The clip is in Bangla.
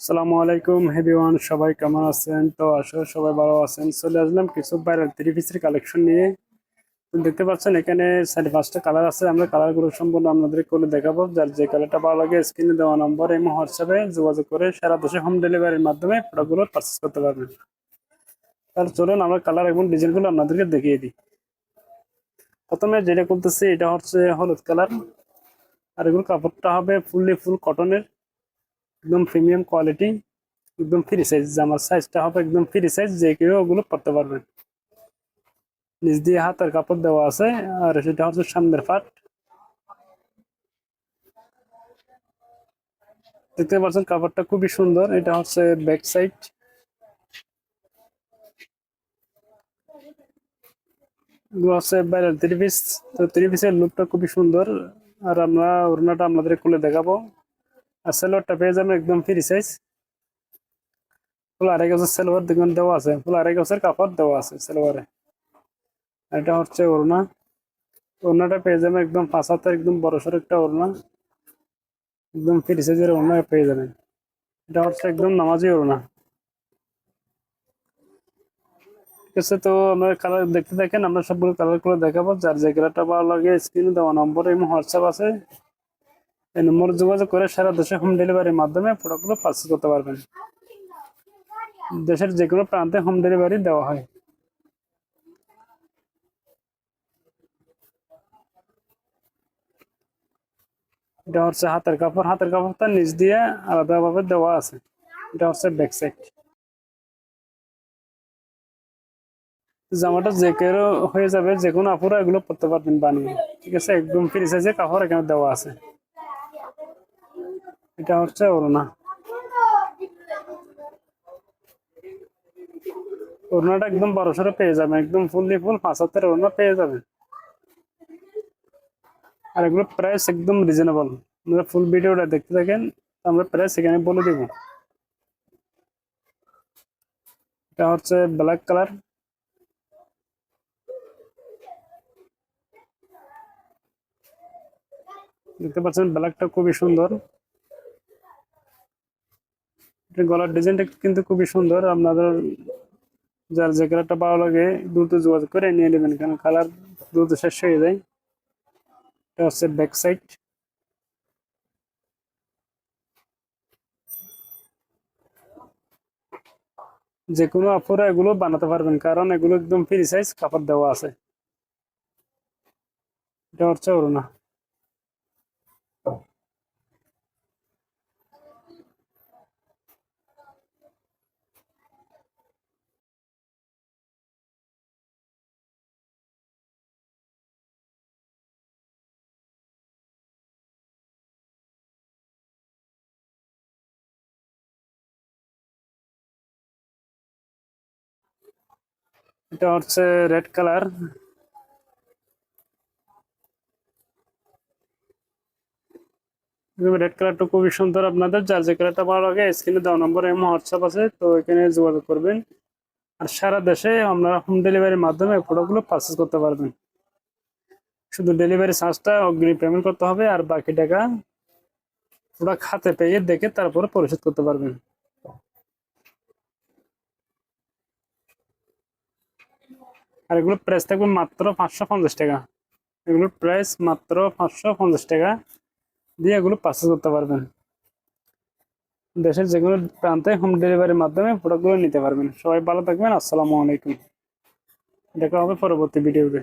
আসসালামু আলাইকুম হেভিওয়ান সবাই কেমন আছেন? তো আসলে সবাই ভালো আছেন। চলে আসলাম কিছু ভাইরাল থ্রি পিসের কালেকশন নিয়ে। দেখতে পাচ্ছেন, এখানে চারি পাঁচটা কালার আছে। আমরা কালারগুলো সম্পূর্ণ আপনাদের করে দেখাবো। যার যে কালারটা ভালো লাগে স্ক্রিনে দেওয়া নম্বর এবং হোয়াটসঅ্যাপে যোগাযোগ করে সারা দেশে হোম ডেলিভারির মাধ্যমে প্রোডাক্টগুলো পারচেস করতে পারবেন। তাহলে চলুন আমরা কালার এবং ডিজাইনগুলো আপনাদেরকে দেখিয়ে দিই। প্রথমে যেটা করতেছি এটা হচ্ছে হলুদ কালার আর এগুলো কাপড়টা হবে ফুললি ফুল কটনের একদম প্রিমিয়াম কোয়ালিটি একদম ফ্রি সাইজ জামার সাইজটা হবে একদম ফ্রি সাইজ যে কেউ ওগুলো পরতে পারবেন। নিচ দিয়ে হাতের কাপড় দেওয়া আছে, আর সেটা হচ্ছে সামনের পাট দেখতে পাচ্ছেন কাপড়টা খুবই সুন্দর, এটা হচ্ছে ব্যাক সাইড হচ্ছে থ্রি পিস তো থ্রি পিসের লুকটা খুবই সুন্দর। আর আমরা ওড়নাটা আপনাদের খুলে দেখাবো। আর সেলোয়ারটা পেয়ে যাবেন একদম ফ্রি সাইজ ফুল আড়াই গাছের সেলোয়ার দেখবেন দেওয়া আছে। ফুল আড়াই গাছের কাপড় দেওয়া আছে সেলোয়ারে এটা হচ্ছে ওড়না। ওড়নাটা পেয়ে যাবেন একদম পাঁচ হাতের একদম বড় সড়ো একটা ওড়না। একদম ফ্রি সাইজের ওড়না পেয়ে যাবেন। এটা হচ্ছে একদম নামাজি ওড়না। ঠিক আছে, তো আমরা কালার দেখতে দেখেন আমরা সবগুলো কালার করে দেখাবো। যার যে কালারটা ভালো লাগে স্ক্রিনে দেওয়া নম্বর এবং হোয়াটসঅ্যাপ আছে। নম্বরে যোগাযোগ করে সারা দেশে হোম ডেলিভারির মাধ্যমে প্রোডাক্টগুলো পার্সেল করতে পারবেন। দেশের যে কোনো প্রান্তে হোম ডেলিভারি দেওয়া হয়। এটা হচ্ছে হাতের কাপড়। হাতের কাপড়টা নিচ দিয়ে আলাদাভাবে দেওয়া আছে। এটা হচ্ছে ব্যাক সাইড জামাটা যে কেউ হয়ে যাবে, যে কোনো আপুরা এগুলো পরতে পারবেন বানিয়ে। ঠিক আছে? একদম ফ্রি সাইজের কাপড় এখানে দেওয়া আছে। এটা হচ্ছে ওড়না। ওড়নাটা একদম বড় সড়ো পেয়ে যাবেন একদম ফুললি ফুল পাঁচ হাতের ওড়না পেয়ে যাবেন আর এগুলো প্রাইস একদম রিজনেবল আপনারা ফুল ভিডিওটা দেখতে থাকেন আমরা প্রাইস এখানে বলে দেব। এটা হচ্ছে ব্ল্যাক কালার দেখতে পাচ্ছেন ব্ল্যাকটা খুবই সুন্দর। গলার ডিজাইনটা কিন্তু খুবই সুন্দর। আপনাদের যার যে কালারটা ভালো লাগে, দ্রুত যোগাযোগ করে নিয়ে নেবেন, কারণ কালার দ্রুত শেষ হয়ে যায়। এটা হচ্ছে ব্যাক সাইড যে কোনো আপুরা এগুলো বানাতে পারবেন, কারণ এগুলো একদম ফ্রি সাইজ কাপড় দেওয়া আছে। এটা হচ্ছে অরুণা। এটা হচ্ছে রেড কালার। রেড কালারটা খুবই সুন্দর আপনাদের। যার যে কালারটা ভালো লাগে, স্ক্রিনে দেওয়া নম্বর হোয়াটসঅ্যাপ আছে, তো এখানে যোগাযোগ করবেন। আর সারা দেশে আপনারা হোম ডেলিভারির মাধ্যমে প্রোডাক্টগুলো পারচেস করতে পারবেন। শুধু ডেলিভারি চার্জটা অগ্রিম পেমেন্ট করতে হবে, আর বাকি টাকা প্রোডাক্ট হাতে পেয়ে দেখে তারপরে পরিশোধ করতে পারবেন। আর এগুলোর প্রাইস থাকবে মাত্র পাঁচশো পঞ্চাশ টাকা। এগুলোর প্রাইস মাত্র পাঁচশো পঞ্চাশ টাকা দিয়ে এগুলো পারচেস করতে পারবেন। দেশের যে কোনো প্রান্তে হোম ডেলিভারির মাধ্যমে প্রোডাক্টগুলো নিতে পারবেন। সবাই ভালো থাকবেন, আসসালামু আলাইকুম। দেখা হবে পরবর্তী ভিডিওতে